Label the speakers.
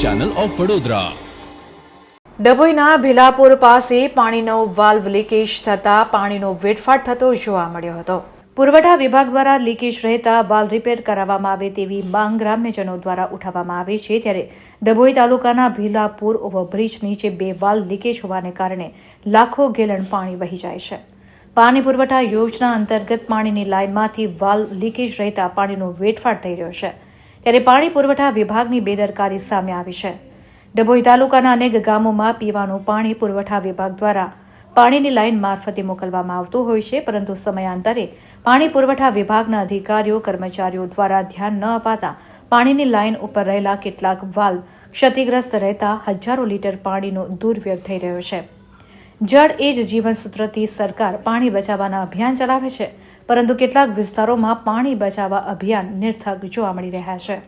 Speaker 1: Channel of Vadodara
Speaker 2: ડભોઈના ભીલાપુર પાસે પાણીનો વાલ્વ લીકેજ થતા પાણીનો વેડફાટ થતો જોવા મળ્યો હતો. પુરવઠા વિભાગ દ્વારા લીકેજ રહેતા વાલ્વ રિપેર કરાવવામાં આવે તેવી માંગ ગ્રામ્યજનો દ્વારા ઉઠાવવામાં આવી છે ત્યારે ડભોઈ તાલુકાના ભીલાપુર ઓવરબ્રિજ નીચે બે વાલ લીકેજ હોવાને કારણે લાખો ગેલન પાણી વહી જાય છે. પાણી પુરવઠા યોજના અંતર્ગત પાણીની લાઇનમાંથી વાલ્વ લીકેજ રહેતા પાણીનો વેડફાટ થઈ રહ્યો છે. ત્યારે પાણી પુરવઠા વિભાગની બેદરકારી સામે આવી છે. ડભોઈ તાલુકાના અનેક ગામોમાં પીવાનું પાણી પુરવઠા વિભાગ દ્વારા પાણીની લાઇન મારફતે મોકલવામાં આવતું હોય છે, પરંતુ સમયાંતરે પાણી પુરવઠા વિભાગના અધિકારીઓ, કર્મચારીઓ દ્વારા ધ્યાન ન અપાતા પાણીની લાઇન ઉપર રહેલા કેટલાક વાલ્વ ક્ષતિગ્રસ્ત રહેતા હજારો લીટર પાણીનો દુર્વ્યય થઈ રહ્યો છે. જળ એ જ જીવનસૂત્રથી સરકાર પાણી બચાવવાના અભિયાન ચલાવે છે. પરંતુ કેટલાક વિસ્તારોમાં પાણી બચાવવા અભિયાન નિર્થક જોવા મળી રહ્યા છે.